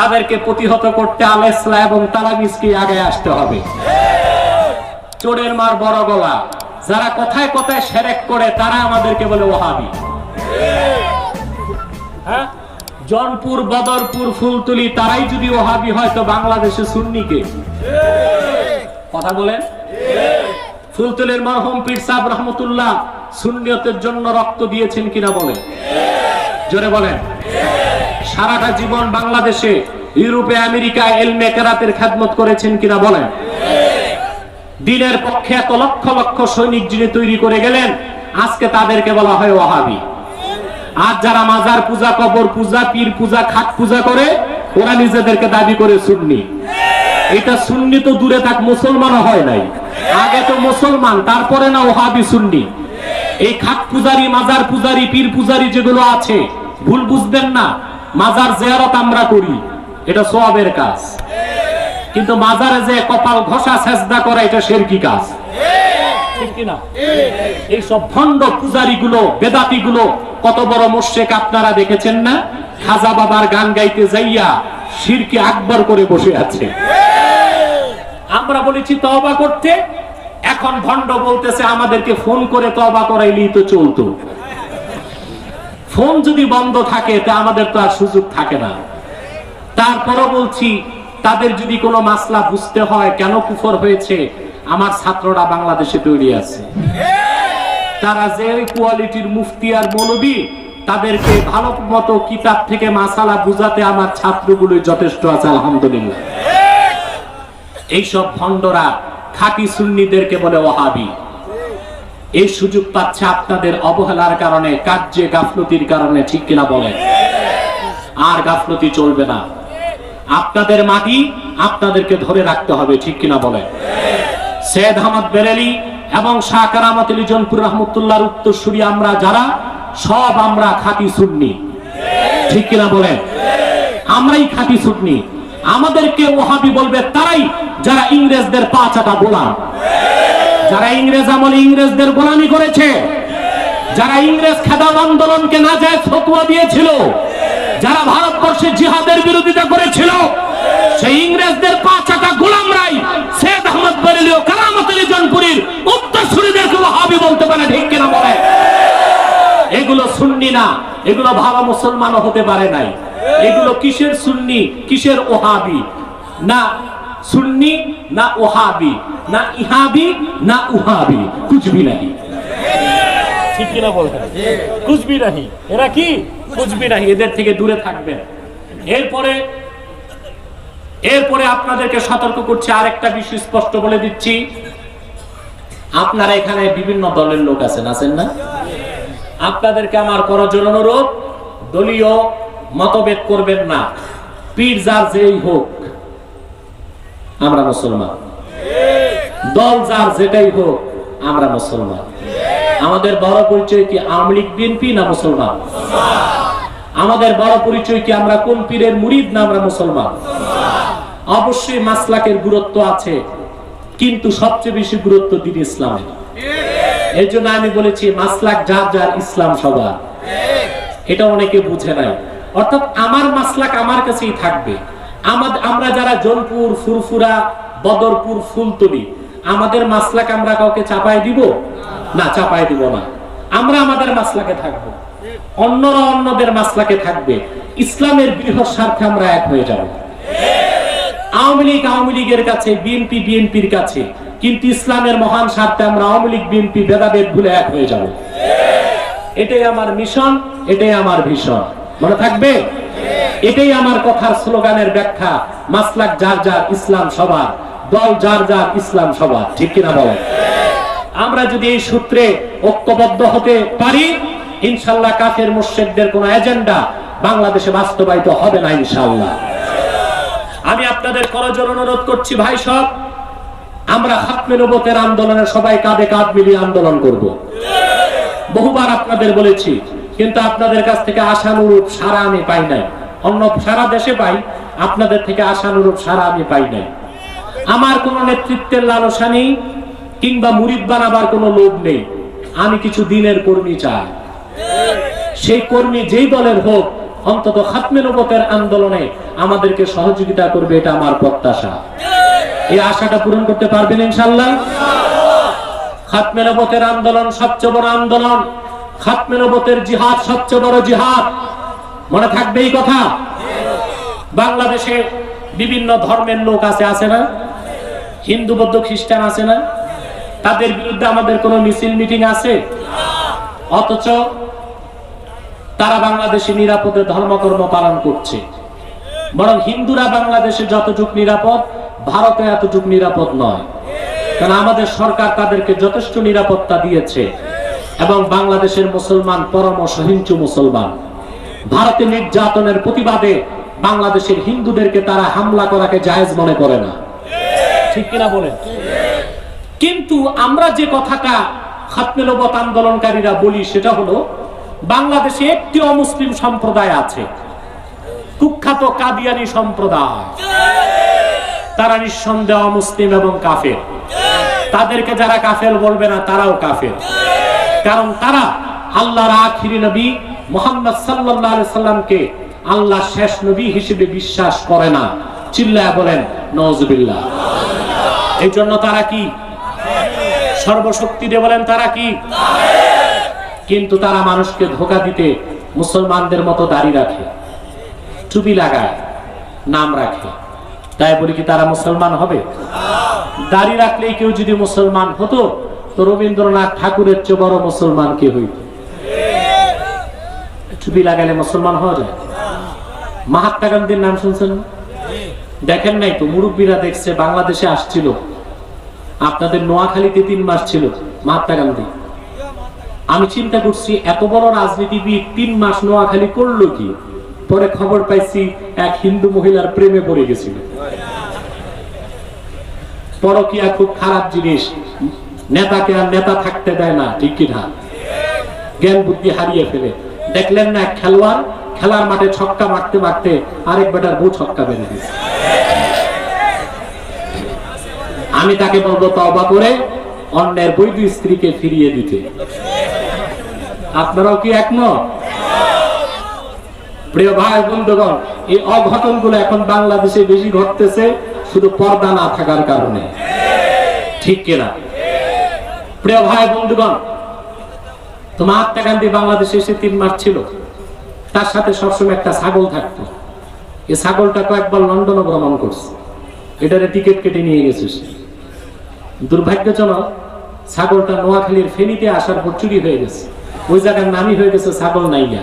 তাদেরকে প্রতিহত করতে আলেসলা এবং তালামিজকে আগে আসতে হবে। চোরের মার বড় গলা। যারা কথায় কথায় সেরেক করে, তারা আমাদেরকে বলে ওহাবি। হ্যাঁ? জনপুর, বদরপুর, ফুলতুলি, তারাই যদি ওহাবি হয়, তো বাংলাদেশে সুন্নিকে। কথা বলেন? ফুলতুলের মরহম পীর সাহেব রহমতুল্লাহ সুন্নিয়তের জন্য রক্ত দিয়েছেন কিনা বলেন? জোরে বলেন। সারাটা জীবন বাংলাদেশে, ইউরোপে, আমেরিকায় এলমে কেরাতের খেদমত করেছেন কিনা বলেন। দিনের পক্ষে এত লক্ষ লক্ষ সৈনিক যিনি তৈরি করে গেলেন, আজকে তাদেরকে বলা হয় ওহাবি আর যারা মাজার পূজা, কবর পূজা, পীর পূজা, খাট পূজা করে, ওরা নিজেদেরকে দাবি করে সুন্নি। এটা সুন্নি তো দূরে থাক, মুসলমানও হয় নাই। আগে তো মুসলমান, তারপরে না ওহাবি সুন্নি। এই খাট পূজারি, মাজার পূজারি, পীর পূজারি যেগুলো আছে, ভুল বুঝবেন না। মাজার জিয়ারত আমরা করি। এটা সোয়াবের কাজ। কিন্তু মাজারে যে কপাল ঘষা সেজদা করা, এটা শেরকি কাজ। ঠিক কিনা? এইসব ভণ্ড পূজারি গুলো বেদাতি গুলো কত বড় মোশেক আপনারা দেখেছেন না? খাজা বাবার গান গাইতে যাইয়া শিরকে আকবর করে বসে আছে। আমরা বলেছি, তওবা করতে। এখন ভণ্ড বলতেছে, আমাদেরকে ফোন করে তওবা করাইলেই তো চলতো। ফোন যদি বন্ধ থাকে, তা আমাদের তো আর সুযোগ থাকে না। তারপরও বলছি, তাদের যদি কোনো মাসলা বুঝতে হয়, কেন কুফর হয়েছে, আমার ছাত্ররা বাংলাদেশে তৈরি আছে। তারা যে কোয়ালিটির মুফতি আর মৌলবী, তাদেরকে ভালো মতো কিতাব থেকে মাসালা বুঝাতে আমার ছাত্রগুলো যথেষ্ট আছে, আলহামদুলিল্লাহ। এইসব ভণ্ডরা খাঁটি সুন্নিদেরকে বলে ওহাবি। এই সুযোগ পাচ্ছে আপনাদের অবহেলার কারণে, কার্যে গাফলতির কারণে, ঠিক কিনা বলেন? আর গাফলতি চলবে না। আপনাদের মাটি আপনাদেরকে ধরে রাখতে হবে, ঠিক কিনা বলেন? সৈয়দ আহমদ বেরেলি এবং শাহ কারামত আলী জনপুর রহমতুল্লাহর উত্তরসূরি আমরা যারা, সব আমরা খাঁটি সুন্নি। ঠিক কিনা বলেন? আমরাই খাঁটি সুন্নি। আমাদেরকে ওহাবি বলবে, তারাই যারা ইংরেজদের পা চাটা গোলাম যারা ইংরেজ আমলে ইংরেজদের গোলামি করেছে, যারা ইংরেজ খেদাব আন্দোলনকে না যায় ফতুয়া দিয়েছিল, যারা ভারতবর্ষে জিহাদের বিরোধিতা করেছিল, সেই ইংরেজদের পাঁচ চাকা গোলামরাই শেখ আহমদ বরেলি ও কারামত আলী জনপুরীর উত্তরসূরিদেরকে হাবি বলতে পারে ঠিক কিনা বলে? এগুলো সুন্নি না, এগুলো ভালো মুসলমানও হতে পারে নাই। এগুলো কিসের সুন্নি, কিসের ওহাবি? না, সুন্নি না ওহাবি না ইহাবি না উহাবি কুচবি নাহি। ঠিক কিনা বলবেন কুচবি নাহি। এরা কি? কুচবি নাহি এদের থেকে দূরে থাকবেন এরপরে এরপরে আপনাদেরকে সতর্ক করছি আরেকটা বিষয় স্পষ্ট বলে দিচ্ছি। আপনারা এখানে বিভিন্ন দলের লোক আছেন আছেন না? আপনাদেরকে আমার করজোর অনুরোধ দলীয় মতভেদ করবেন না। পীর যার যেই হোক আমরা মুসলমান। দল যার যেটাই হোক, আমরা মুসলমান। আমাদের বড় পরিচয় কি আওয়ামী লীগ, বিএনপি না মুসলমান? আমাদের বড় পরিচয় কি আমরা কোন পীরের মুরিদ না আমরা মুসলমান? অবশ্যই মাসলাকের গুরুত্ব আছে, কিন্তু সবচেয়ে বেশি গুরুত্ব দিন ইসলামের। এর জন্য আমি বলেছি, মাসলাক যার যার ইসলাম সবার। এটা অনেকে বুঝে নাই। অর্থাৎ আমার মাসলাক আমার কাছেই থাকবে। আমরা যারা জনপুর ফুরফুরা বদরপুর ফুলতলি আমাদের মাসলাক আমরা কাউকে চাপায় দিব? না চাপায় দিব না। আমরা আমাদের মাসলাকে থাকব। অন্যরা অন্যদের মাসলাকে থাকবে। ইসলামের বৃহৎ স্বার্থে আমরা এক হয়ে যাব। আওয়ামী লীগ আওয়ামী লীগের কাছে, বিএনপি বিএনপির কাছে, কিন্তু ইসলামের মহান স্বার্থে আমরা আওয়ামী লীগ, বিএনপি ভেদাভেদ ভুলে এক হয়ে যাব। এটাই আমার মিশন, এটাই আমার ভীষণ। মনে থাকবে? এটাই আমার কথার স্লোগানের ব্যাখ্যা। মাসলাক যার যার ইসলাম সবার, দল যার যার ইসলাম সবার, ঠিক কিনা বলেন? আমরা যদি এই সূত্রে ঐক্যবদ্ধ হতে পারি, ইনশাল্লাহ কাফের মুর্শেকদের কোন এজেন্ডা বাংলাদেশে বাস্তবায়িত হবে না, ইনশাল্লাহ। আমি আপনাদের করজোর অনুরোধ করছি, ভাই সব আমরা হাতমে নবতের আন্দোলনে সবাই কাঁধে কাঁধ মিলিয়ে আন্দোলন করব। বহুবার আপনাদের বলেছি, কিন্তু আপনাদের কাছ থেকে আশানুরূপ সারা আমি পাই নাই। অন্য সারা দেশে পাই, আপনাদের থেকে আশানুরূপ সারা আমি পাই নাই। আমার কোনো নেতৃত্বের লালসা নেই, কিংবা মুরিদ বানাবার কোনো লোভ নেই। আমি কিছু দিনের কর্মী চাই। সেই কর্মী যেই দলের হোক, অন্তত খাতমে নবতের আন্দোলনে আমাদেরকে সহযোগিতা করবে, এটা আমার প্রত্যাশা। এই আশাটা পূরণ করতে পারবেন ইনশাল্লাহ খাতমে নবতের আন্দোলন সবচেয়ে বড় আন্দোলন। খাতমে নবতের জিহাদ সবচেয়ে বড় জিহাদ। মনে থাকবে এই কথা? বাংলাদেশে বিভিন্ন ধর্মের লোক আছে আছে না? হিন্দু, বৌদ্ধ, খ্রিস্টান আছে না? তাদের বিরুদ্ধে আমাদের কোনো মিছিল, মিটিং আছে? অথচ তারা বাংলাদেশে নিরাপদে ধর্মকর্ম পালন করছে। বরং হিন্দুরা বাংলাদেশে যতটুক নিরাপদ, ভারতে এতটুক নিরাপদ নয়। কারণ আমাদের সরকার তাদেরকে যথেষ্ট নিরাপত্তা দিয়েছে এবং বাংলাদেশের মুসলমান পরম সহিংসু মুসলমান। ভারতে নির্যাতনের প্রতিবাদে বাংলাদেশের হিন্দুদেরকে তারা হামলা করাকে জায়েজ মনে করে না। ঠিক কিনা বলেন? কিন্তু আমরা যে কথাটা খাতমে নবত আন্দোলনকারীরা বলি সেটা হলো, বাংলাদেশে একটি অমুসলিম সম্প্রদায় আছে, কুখ্যাত কাদিয়ানি সম্প্রদায়। তারা নিঃসন্দেহ অমুসলিম এবং কাফের। তাদেরকে যারা কাফের বলবে না, তারাও কাফের। কারণ তারা আল্লাহর আখিরি নবী মোহাম্মদ আলাইহি সাল্লামকে আল্লাহ শেষ নবী হিসেবে বিশ্বাস করে না। চিল্লায় বলেন নওজুবিল্লাহ এই জন্য তারা কি? সর্বশক্তি দিয়ে বলেন, তারা কি? কিন্তু তারা মানুষকে ধোকা দিতে মুসলমানদের মতো দাড়ি রাখে, টুপি লাগায়, নাম রাখে। তাই বলি কি তারা মুসলমান হবে? দাড়ি রাখলেই কেউ যদি মুসলমান হতো, তো রবীন্দ্রনাথ ঠাকুরের চেয়ে বড় মুসলমান কে হইত? টুপি লাগালে মুসলমান হওয়া যায়? মাহাত্মা গান্ধীর নাম শুনছেন? দেখেন নাই তো, মুরব্বীরা দেখছে বাংলাদেশে আসছিল। আপনাদের নোয়াখালীতে তিন মাস ছিল মহাত্মা গান্ধী। আমি চিন্তা করছি, এত বড় রাজনীতিবিদ তিন মাস নোয়াখালী করল কি? পরে খবর পাইছি, এক হিন্দু মহিলার প্রেমে পড়ে গেছিল। পরকিয়া খুব খারাপ জিনিস। নেতাকে আর নেতা থাকতে দেয় না, ঠিক কিনা? জ্ঞান বুদ্ধি হারিয়ে ফেলে। দেখলেন না খেলোয়াড়? খেলার মাঠে ছক্কা মারতে মারতে আরেক বেটার বউ ছক্কা বেড়ে দিয়েছে। আমি তাকে বলব তবা করে অন্যের বৈধ স্ত্রীকে ফিরিয়ে দিতে। আপনারাও কি একমত? প্রিয় ভাই, বন্ধুগণ, এই অঘটনগুলো এখন বাংলাদেশে বেশি ঘটতেছে শুধু পর্দা না থাকার কারণে। ঠিক কিনা? প্রিয় ভাই, বন্ধুগণ তো মহাত্মা গান্ধী বাংলাদেশে এসে তিন মাস ছিল। তার সাথে সবসময় একটা ছাগল থাকতো। এই ছাগলটা কয়েকবার লন্ডনে ভ্রমণ করছে। এটারে টিকিট কেটে নিয়ে গেছে সে। দুর্ভাগ্যজনক, ছাগলটা নোয়াখালীর ফেনীতে আসার পর চুরি হয়ে গেছে। ওই জায়গার নামই হয়ে গেছে ছাগল নাইয়া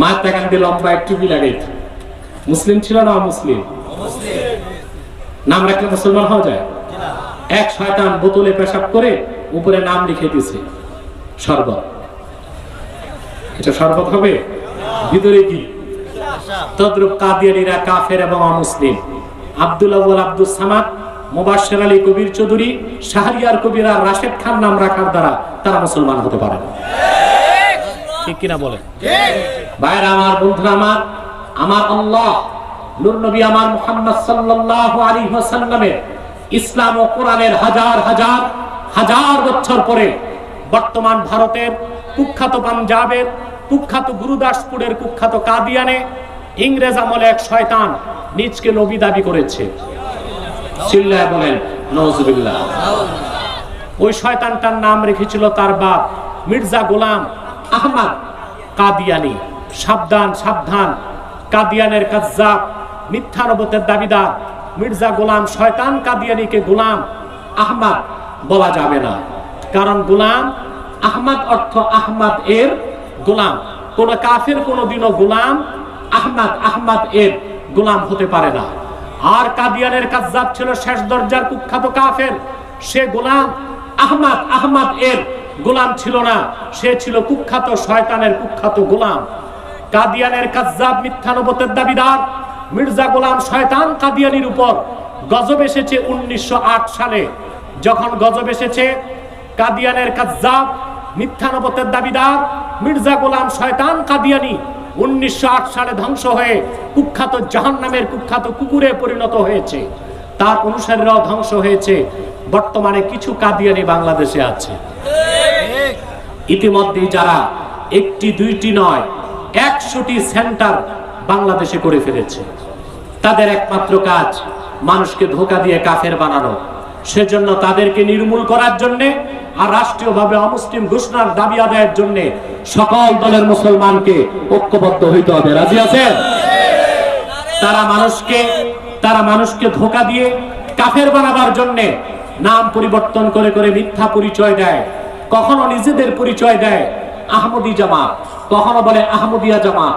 মহাত্মা গান্ধী লম্বা এক টুপি লাগাইত। মুসলিম ছিল না মুসলিম নাম রাখলে মুসলমান হওয়া যায়? এক শয়তান বোতলে পেশাব করে উপরে নাম লিখে দিছে শরবত। এটা শরবত হবে? ভিতরে কি? তদ্রুপ কাদিয়ানিরা কাফের এবং অমুসলিম। আব্দুল আউ্বাল আব্দুল সামাদ মোবাশ্বের আলী কবির চৌধুরী, শাহরিয়ার কবির আর রাশেদ খান নাম রাখার দ্বারা তারা মুসলমান হতে পারে ঠিক কিনা বলেন? ভাইরা আমার বন্ধুরা, আমার আমার আল্লাহ, নূর নবী আমার মুহাম্মদ সাল্লাল্লাহু আলাইহি ওয়াসাল্লামের ইসলাম ও কোরআনের হাজার হাজার হাজার বছর পরে বর্তমান ভারতের কুখ্যাত পাঞ্জাবের কুখ্যাত গুরুদাসপুরের কুখ্যাত কাদিয়ানে ইংরেজ আমলে এক শয়তান নিজকে নবী দাবি করেছে। ওই শয়তানটার নাম রেখেছিল তার বাপ মির্জা গোলাম আহমদ কাদিয়ানি। সাবধান সাবধান। কাদিয়ানের কাজ্জাব মিথ্যা নবতের দাবিদার। মির্জা গোলাম শয়তান কাদিয়ানিকে গোলাম আহমাদ বলা যাবে না। কারণ গোলাম আহমাদ অর্থ আহমদ এর গোলাম। কোন কাফের কোনদিনও গোলাম আহমাদ আহমদ এর গোলাম হতে পারে না। আর কাদিয়ানের কাজ্জাব ছিল শেষ দরজার কুখ্যাত কাফের। সে গোলাম আহমাদ আহমাদ এর গোলাম ছিল না। সে ছিল কুখ্যাত শয়তানের কুখ্যাত গোলাম। কাদিয়ানের কাজ্জাব মিথ্যানবতের দাবিদার। মির্জা গোলাম শয়তান কাদিয়ানির উপর গজব এসেছে উনিশশো আট সালে। যখন গজব এসেছে, কাদিয়ানের কাজ্জাব, মিথ্যানবতের দাবিদার, মির্জা গোলাম শয়তান কাদিয়ানি উনিশশো সালে ধ্বংস হয়ে কুখ্যাত জাহান নামের কুখ্যাত কুকুরে পরিণত হয়েছে। তার অনুসারীরাও ধ্বংস হয়েছে। বর্তমানে কিছু কাদিয়ানি বাংলাদেশে আছে। ইতিমধ্যে যারা একটি, দুইটি নয়, একশোটি সেন্টার বাংলাদেশে করে ফেলেছে। তাদের একমাত্র কাজ মানুষকে ধোকা দিয়ে কাফের বানানো। সেজন্য তাদেরকে নির্মূল করার জন্য আর রাষ্ট্রীয়ভাবে অমুসলিম ঘোষণার দাবি আদায়ের জন্য সকল দলের মুসলমানকে ঐক্যবদ্ধ হইতে হবে। রাজি আছেন? তারা মানুষকে তারা মানুষকে ধোকা দিয়ে কাফের বানাবার জন্য নাম পরিবর্তন করে করে মিথ্যা পরিচয় দেয়। কখনো নিজেদের পরিচয় দেয় আহমদি জামা কখনো বলে আহমদিয়া জামাত।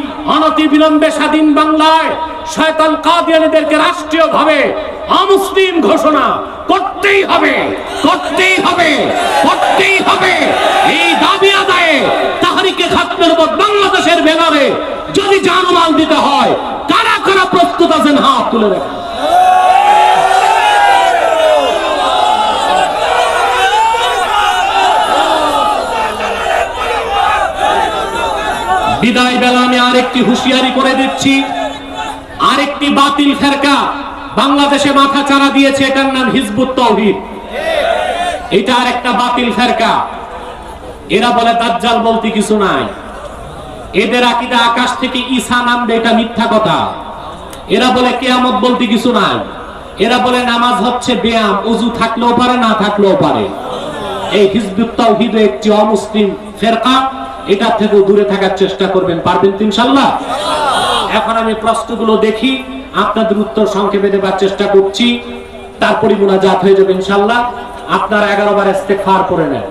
অনতি বিলম্বে স্বাধীন বাংলায় শয়তান কাদিয়ানিদেরকে রাষ্ট্রীয়ভাবে অমুসলিম ঘোষণা করতেই হবে করতেই হবে করতেই হবে। এই দাবি আদায়ে তাহারিকে খাতমের উপর বাংলাদেশের ব্যানারে যদি জানমাল দিতে হয়, কারা কারা প্রস্তুত আছেন হাত তুলে রাখেন বিদায় বেলা আমি আরেকটি হুঁশিয়ারি করে দিচ্ছি। আরেকটি বাতিল ফেরকা বাংলাদেশে মাথা চারা দিয়েছে, এটার নাম হিজবুত তৌহিদ। এটা আর একটা বাতিল ফেরকা। এরা বলে, দাজ্জাল বলতে কিছু নাই। এদের আকিদা আকাশ থেকে ঈসা নামবে, এটা মিথ্যা কথা। এরা বলে, কেয়ামত বলতে কিছু নাই। এরা বলে, নামাজ হচ্ছে ব্যায়াম অজু থাকলেও পারে, না থাকলেও পারে। এই হিজবুত তাওহীদ একটি অমুসলিম ফেরকা। এটা থেকে দূরে থাকার চেষ্টা করবেন, পারবেন ইনশাল্লাহ এখন আমি প্রশ্নগুলো দেখি, আপনাদের উত্তর সংক্ষেপে দেবার চেষ্টা করছি তারপরে মোনাজাত হয়ে যাবে ইনশাল্লাহ আপনারা এগারো বার ইস্তেগফার করে নেন।